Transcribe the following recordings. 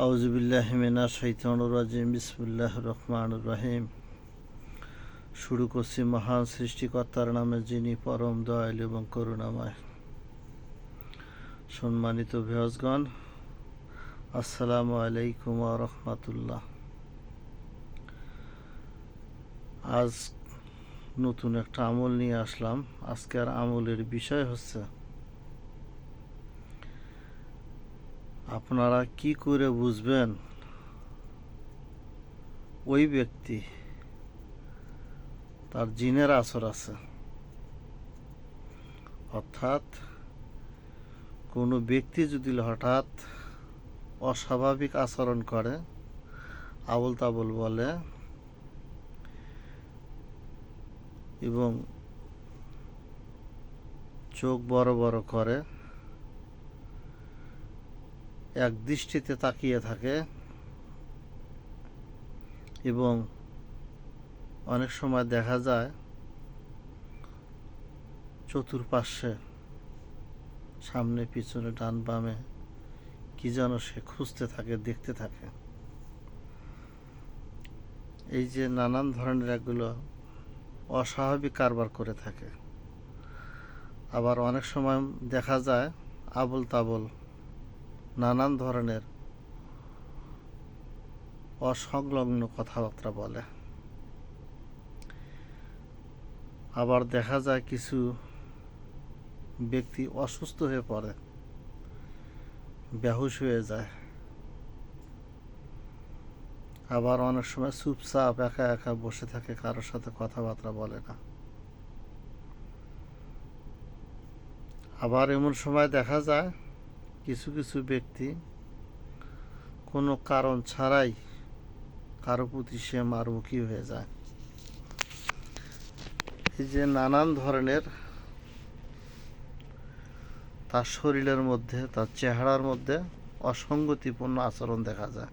আউজবিল্লাহমিনা শৈতানুরাজিম বিসমুল্লাহ রহমান রাহিম শুরু করছি মহান সৃষ্টিকর্তার নামে, যিনি পরম দয়াল এবং করুণাময়। সম্মানিত ভিহজগণ আসসালামু আলাইকুম রহমাতুল্লাহ। আজ নতুন একটা আমল নিয়ে আসলাম। আজকের আমলের বিষয় হচ্ছে আপনারা কি করে বুঝবেন? ওই ব্যক্তি, তার জিনের আসর আছে। অর্থাৎ, কোনো ব্যক্তি যদি হঠাৎ অস্বাভাবিক আচরণ করে আবল তাবল বলে এবং চোখ বড় বড় করে এক দৃষ্টিতে তাকিয়ে থাকে এবং অনেক সময় দেখা যায় চতুর্পার্শ্বে, সামনে, পিছনে, ডান বামে, কি যেন সে খুঁজতে থাকে, দেখতে থাকে। এই যে নানান ধরনের একগুলো অস্বাভাবিক কারবার করে থাকে। আবার অনেক সময় দেখা যায় আবল তাবল নানান ধরনের অসংলগ্ন কথাবার্তা বলে। আবার দেখা যায় কিছু ব্যক্তি অসুস্থ হয়ে পড়ে, বেহুশ হয়ে যায়। আবার অনেক সময় চুপচাপ একা একা বসে থাকে, কারোর সাথে কথাবার্তা বলে না। আবার এমন সময় দেখা যায় কিছু কিছু ব্যক্তি কোনো কারণ ছাড়াই কারও প্রতি সে মারমুখী হয়ে যায়। এই যে নানান ধরনের তার শরীরের মধ্যে, তার চেহারার মধ্যে অসঙ্গতিপূর্ণ আচরণ দেখা যায়।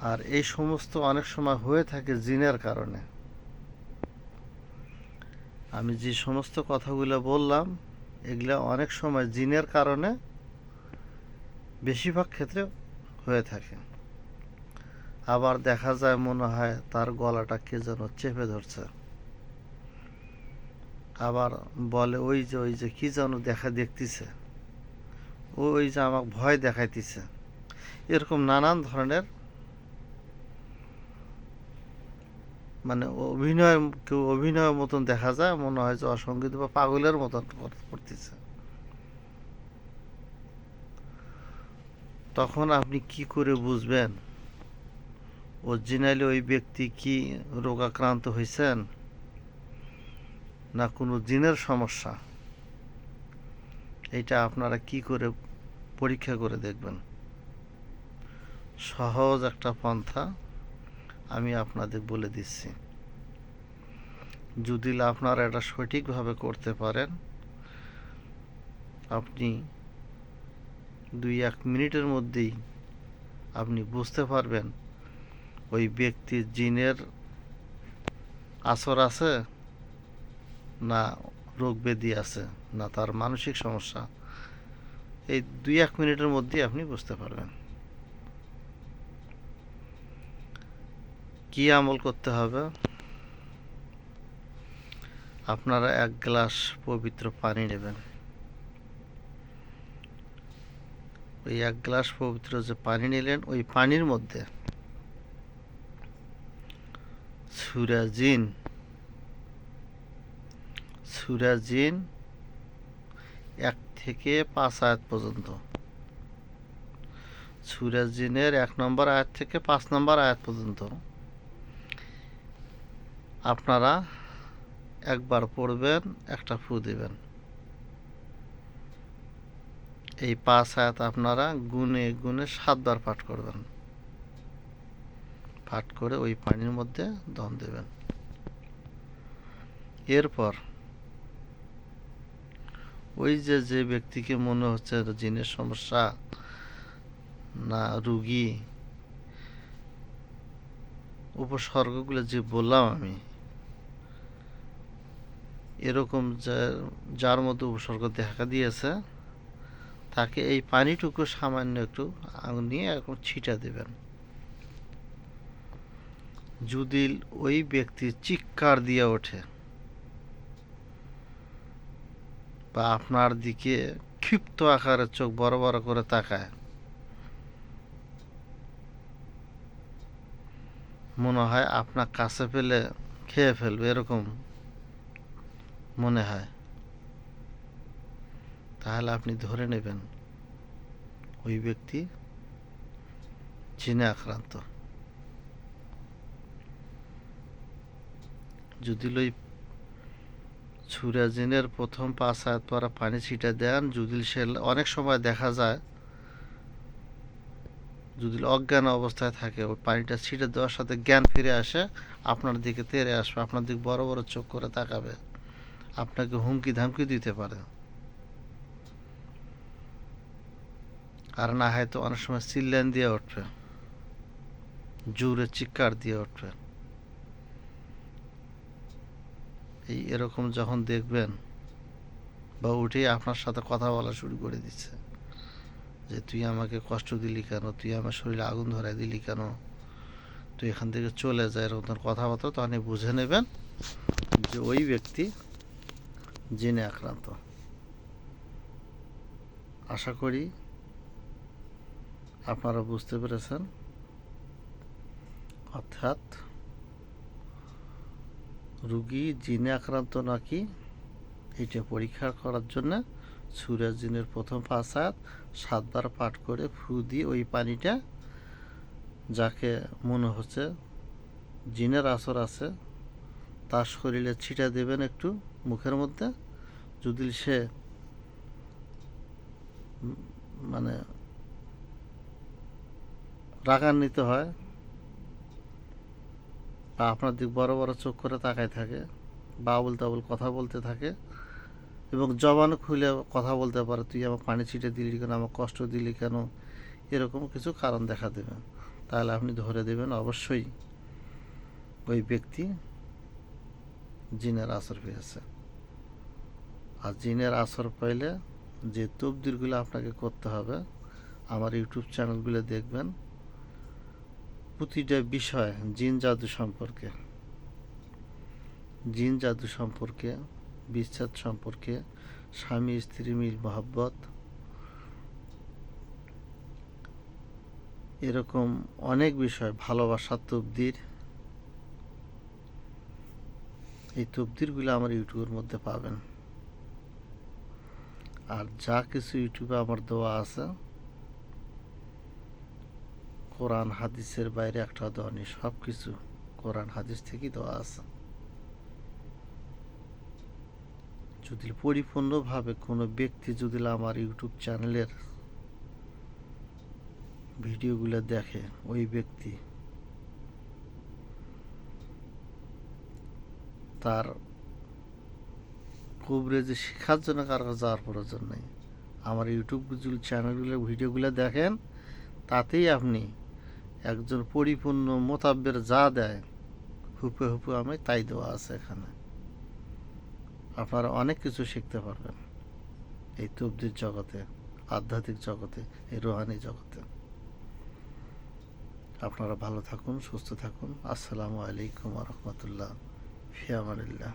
আর এই সমস্ত অনেক সময় হয়ে থাকে জিনের কারণে। আমি যে সমস্ত কথাগুলো বললাম এগুলা অনেক সময় জিনের কারণে বেশিরভাগ ক্ষেত্রে হয়ে থাকে। আবার দেখা যায় মনে হয় তার গলাটা কে যেন চেপে ধরছে। আবার বলে, ওই যে ওই যে, কি যেন দেখা দেখতেছে। ওই যে, আমাকে ভয় দেখাইতেছে। এরকম নানান ধরনের মানে অভিনয়, কেউ অভিনয়ের মতন দেখা যায়, মনে হয় যে অসঙ্গীত বা পাগলের মতন করতেছে তখন আপনি কি করে বুঝবেন? অরিজিনালি ওই ব্যক্তি কি রোগাক্রান্ত হয়েছেন না কোনো জিনের সমস্যা? এটা আপনারা কি করে পরীক্ষা করে দেখবেন? সহজ একটা পন্থা। আমি আপনাদের বলে দিচ্ছি। যদি আপনারা এটা সঠিকভাবে করতে পারেন, আপনি দুই এক মিনিটের মধ্যেই আপনি বুঝতে পারবেন ওই ব্যক্তির জিনের আসর আছে না রোগ ব্যাধি আছে, না তার মানসিক সমস্যা, এই দুই এক মিনিটের মধ্যেই আপনি বুঝতে পারবেন। কি আমল করতে হবে? আপনারা এক গ্লাস পবিত্র পানি নেবেন। ওই এক গ্লাস পবিত্র যে পানি নিলেন, ওই পানির মধ্যে সুরাজিন সুরাজিন এক থেকে পাঁচ আয়াত পর্যন্ত। সুরাজিনের এক নম্বর আয়াত থেকে পাঁচ নম্বর আয়াত পর্যন্ত। আপনারা একবার পড়বেন, একটা ফু দেবেন। এই পাঁচ আয়াত আপনারা গুনে গুনে সাতবার পাঠ করবেন। পাঠ করে ওই পানির মধ্যে দম দেবেন। এরপর ওই যে যে ব্যক্তিকে মনে হচ্ছে জিনের সমস্যা না, রুগী, উপসর্গগুলো যে বললাম আমি এরকম যার মতো উপসর্গ দেখা দিয়েছে, তাকে এই পানিটুকু সামান্য একটু আঙুল নিয়ে এখন ছিটা দেবেন। যদি ওই ব্যক্তি চিৎকার দিয়ে ওঠে বা আপনার দিকে ক্ষিপ্ত আকারে চোখ বড় বড় করে তাকায়, মনে হয় আপনার কাছে পেলে খেয়ে ফেলবে, এরকম মনে হয়। তাহলে আপনি ধরে নেবেন ওই ব্যক্তি জিনে আক্রান্ত। যদি লই ছুরা জিনের প্রথম পাঁচ হাত পরা পানি ছিটা দেন, যদি সে অনেক সময় দেখা যায়, যদি অজ্ঞান অবস্থায় থাকে, ওই পানিটা ছিটে দেওয়ার সাথে জ্ঞান ফিরে আসে, আপনার দিকে তেরে আসবে, আপনার দিকে বড় বড় চোখ করে তাকাবে। আপনাকে হুমকি ধামকি দিতে পারে। আর না হয়তো অনেক সময় চিল্লান দিয়ে উঠবে। জোরে চিৎকার দিয়ে উঠবে। এই এরকম যখন দেখবেন, বা উঠেই আপনার সাথে কথা বলা শুরু করে দিচ্ছে, যে তুই আমাকে কষ্ট দিলি কেন? তুই আমার শরীরে আগুন ধরাই দিলি কেন? তুই এখান থেকে চলে যায় এরকম কথাবার্তা তখন বুঝে নেবেন যে ওই ব্যক্তি জেনে আক্রান্ত। আশা করি আপনারা বুঝতে পেরেছেন। অর্থাৎ রুগী জিনে আক্রান্ত নাকি, এটা পরীক্ষা করার জন্য সুরাজ জিনের প্রথম পাঁচ হাত সাতবার পাঠ করে ফু দিয়ে ওই পানিটা যাকে মনে হচ্ছে, জিনের আসর আছে, তার শরীরে ছিটা দেবেন একটু। মুখের মধ্যে, যদি সে মানে রাগান্বিত হয় বা আপনার দিক বড় বড় চোখ করে তাকায় থাকে, বাবুল তাবুল কথা বলতে থাকে এবং জবান খুলে কথা বলতে পারে, তুই আমার পানি ছিটে দিলি কেন? আমার কষ্ট দিলি কেন? এরকম কিছু কারণ দেখা দেবে। তাহলে আপনি ধরে দেবেন অবশ্যই ওই ব্যক্তি জিনের আসর পেয়েছে। আর জিনের আসর পাইলে যে তবদিরগুলো আপনাকে করতে হবে, আমার ইউটিউব চ্যানেলগুলো দেখবেন। প্রতিটা বিষয় জিন জাদু সম্পর্কে, জিন জাদু সম্পর্কে, বিচ্ছেদ সম্পর্কে, স্বামী, স্ত্রী, মিল, মহাব্বত, এরকম অনেক বিষয় ভালোবাসার তবদির এই তবদিরগুলো আমার ইউটিউবের মধ্যে পাবেন। আর যা কিছু ইউটিউবে আমার দেওয়া আছে, কোরআন হাদিসের বাইরে একটা দেওয়া নেই সব কিছু কোরআন হাদিস থেকেই দেওয়া আছে। যদি পরিপূর্ণভাবে কোনো ব্যক্তি যদি আমার ইউটিউব চ্যানেলের ভিডিওগুলো দেখে, ওই ব্যক্তি তার কবরেজে শেখার জন্য কারও কাছে যাওয়ার প্রয়োজন নেই। আমার ইউটিউব চ্যানেলগুলো ভিডিওগুলো দেখেন, তাতেই আপনি একজন পরিপূর্ণ মোতাব্বের যা দেয়, হুপে হুপে আমি তাই দেওয়া আছে এখানে। আপনারা অনেক কিছু শিখতে পারবেন এই তবদির জগতে, আধ্যাত্মিক জগতে, এই রোহানি জগতে। আপনারা ভালো থাকুন, সুস্থ থাকুন। আসসালামু আলাইকুম রহমতুল্লাহ। في أمان الله.